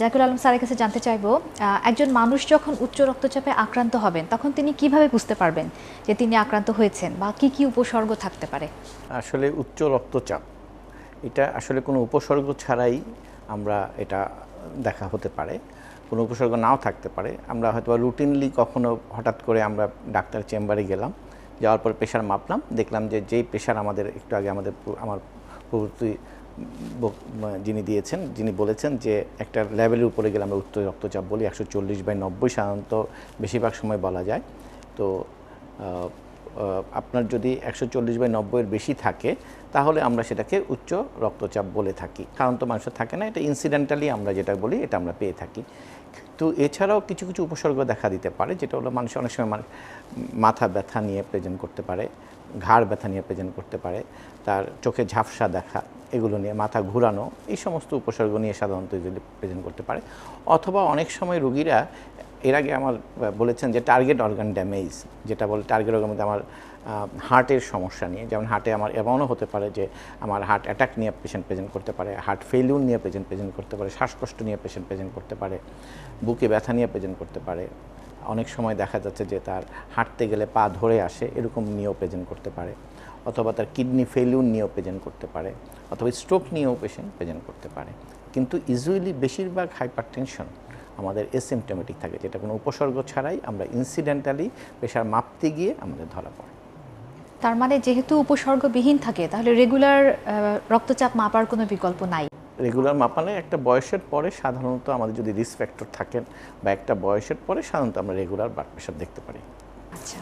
জাকির আলম স্যারের কাছে জানতে চাইব একজন মানুষ যখন উচ্চ রক্তচাপে আক্রান্ত হবেন, তখন তিনি কীভাবে বুঝতে পারবেন যে তিনি আক্রান্ত হয়েছেন বা কি কি উপসর্গ থাকতে পারে? আসলে উচ্চ রক্তচাপ, এটা আসলে কোনো উপসর্গ ছাড়াই আমরা এটা দেখা হতে পারে। কোনো উপসর্গ নাও থাকতে পারে। আমরা হয়তো রুটিনলি কখনো হঠাৎ করে আমরা ডাক্তার চেম্বারে গেলাম, যাওয়ার পর প্রেশার মাপলাম, দেখলাম যে যেই প্রেশার আমাদের একটু আগে আমাদের আমার প্রভৃতি যিনি দিয়েছেন, যিনি বলেছেন যে একটা লেভেলের উপরে গেলে আমরা উচ্চ রক্তচাপ বলি, একশো চল্লিশ বাই নব্বই সাধারণত বেশিরভাগ সময় বলা যায়। তো আপনার যদি একশো চল্লিশ বাই নব্বইয়ের বেশি থাকে, তাহলে আমরা সেটাকে উচ্চ রক্তচাপ বলে থাকি। কারণ তো মানুষের থাকে না, এটা ইনসিডেন্টালি আমরা যেটা বলি, এটা আমরা পেয়ে থাকি। তো এছাড়াও কিছু কিছু উপসর্গ দেখা দিতে পারে, যেটা হলো মানুষ অনেক সময় মাথা ব্যথা নিয়ে প্রেজেন্ট করতে পারে, ঘাড় ব্যথা নিয়ে প্রেজেন্ট করতে পারে, তার চোখে ঝাপসা দেখা এগুলো নিয়ে মাথা ঘুরানো, এই সমস্ত উপসর্গ নিয়ে সাধারণত এগুলি প্রেজেন্ট করতে পারে। অথবা অনেক সময় রুগীরা, এর আগে আমার বলেছেন যে টার্গেট অর্গান ড্যামেজ যেটা বলে টার্গেট অর্গান মধ্যে আমার হার্টের সমস্যা নিয়ে। যেমন হার্টে আমার এমনও হতে পারে যে আমার হার্ট অ্যাটাক নিয়ে পেশেন্ট প্রেজেন্ট করতে পারে হার্ট ফেলিউর নিয়ে পেশেন্ট প্রেজেন্ট করতে পারে, শ্বাসকষ্ট নিয়ে পেশেন্ট প্রেজেন্ট করতে পারে, বুকে ব্যথা নিয়ে প্রেজেন্ট করতে পারে। অনেক সময় দেখা যাচ্ছে যে তার হাঁটতে গেলে পা ধরে আসে, এরকম নিয়েও প্রেজেন্ট করতে পারে। অথবা তার কিডনি ফেলিউর নিয়েও প্রেজেন্ট করতে পারে, অথবা স্ট্রোক নিয়েও পেশেন্ট প্রেজেন্ট করতে পারে। কিন্তু ইউজুয়ালি বেশিরভাগ হাইপার আমাদের এসিমটোমেটিক থাকে, যেটা কোনো উপসর্গ ছাড়াই আমরা ইনসিডেন্টালি প্রেশার মাপতে গিয়ে আমাদের ধরা পড়ে। তার মানে যেহেতু উপসর্গবিহীন থাকে, তাহলে রেগুলার রক্তচাপ মাপার কোনো বিকল্প নাই। রেগুলার মাপালে একটা বয়সের পরে সাধারণত আমাদের যদি রিস্ক ফ্যাক্টর থাকেন বা একটা বয়সের পরে সাধারণত আমরা রেগুলার ব্লাড প্রেশার দেখতে পারি। আচ্ছা।